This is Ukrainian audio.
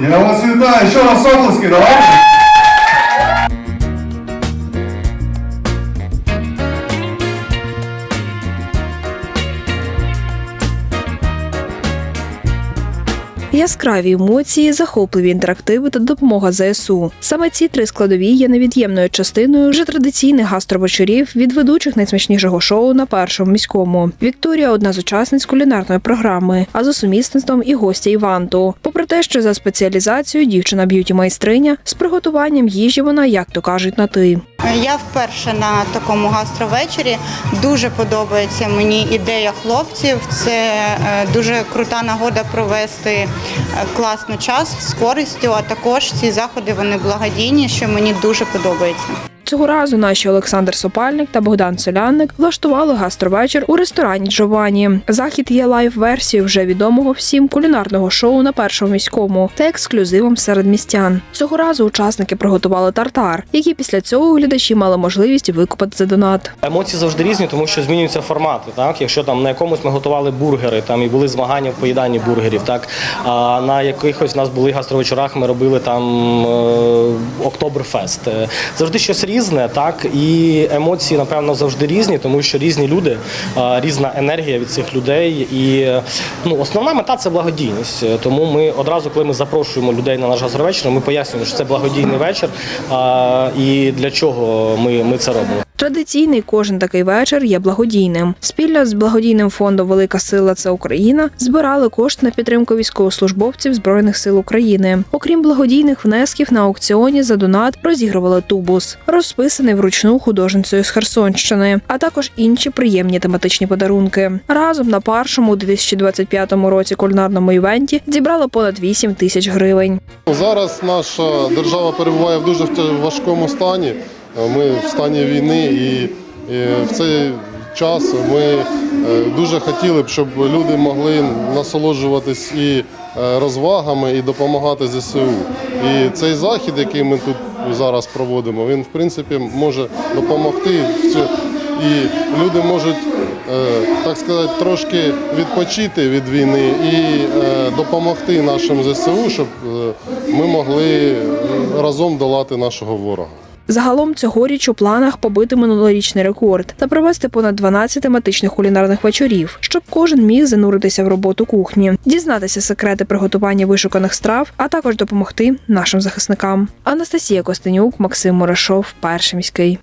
Я вас вітаю, що раз оплески, давайте. Яскраві емоції, захопливі інтерактиви та допомога ЗСУ. Саме ці три складові є невід'ємною частиною вже традиційних гастровечорів від ведучих найсмачнішого шоу на першому міському. Вікторія одна з учасниць кулінарної програми, а за сумісництвом і гостя Іванту. Попри те, що за спеціалізацією дівчина б'юті майстриня, з приготуванням їжі вона, як то кажуть, на ти. Я вперше на такому гастровечорі. Дуже подобається мені ідея хлопців. Це е, дуже крута нагода провести е, класний час з користю. А також ці заходи вони благодійні, що мені дуже подобається. Цього разу наші Олександр Сопальник та Богдан Солянник влаштували гастровечір у ресторані Джовані. Захід є лайв-версією вже відомого всім кулінарного шоу на першому міському та ексклюзивом серед містян. Цього разу учасники приготували тартар, який після цього глядачі мали можливість викупити за донат. Емоції завжди різні, тому що змінюються формати. Так, якщо там на якомусь ми готували бургери, там і були змагання в поїданні бургерів, так а на якихось у нас були гастровечорах, ми робили там е, Октоберфест. Е, Завжди щось різне, так і емоції, напевно, завжди різні, тому що різні люди, різна енергія від цих людей. І ну, основна мета це благодійність. Тому ми одразу, коли ми запрошуємо людей на наш гастровечір, ми пояснюємо, що це благодійний вечір і для чого ми, ми це робимо. Традиційний кожен такий вечір є благодійним. Спільно з благодійним фондом Велика сила це Україна збирали кошти на підтримку військовослужбовців збройних сил України. Окрім благодійних внесків на аукціоні за донат розігрували тубус, розписаний вручну художницею з Херсонщини, а також інші приємні тематичні подарунки. Разом на першому у 2025 році кулінарному івенті зібрали понад 8 тисяч гривень. Зараз наша держава перебуває в дуже важкому стані. Ми в стані війни, і, і в цей час ми е, дуже хотіли б, щоб люди могли насолоджуватись і е, розвагами, і допомагати ЗСУ. І цей захід, який ми тут зараз проводимо, він в принципі може допомогти. І люди можуть, е, так сказати, трошки відпочити від війни і е, допомогти нашим ЗСУ, щоб е, ми могли разом долати нашого ворога. Загалом цьогоріч у планах побити минулорічний рекорд та провести понад 12 тематичних кулінарних вечорів, щоб кожен міг зануритися в роботу кухні, дізнатися секрети приготування вишуканих страв, а також допомогти нашим захисникам. Анастасія Костенюк, Максим Мурашов, перший міський.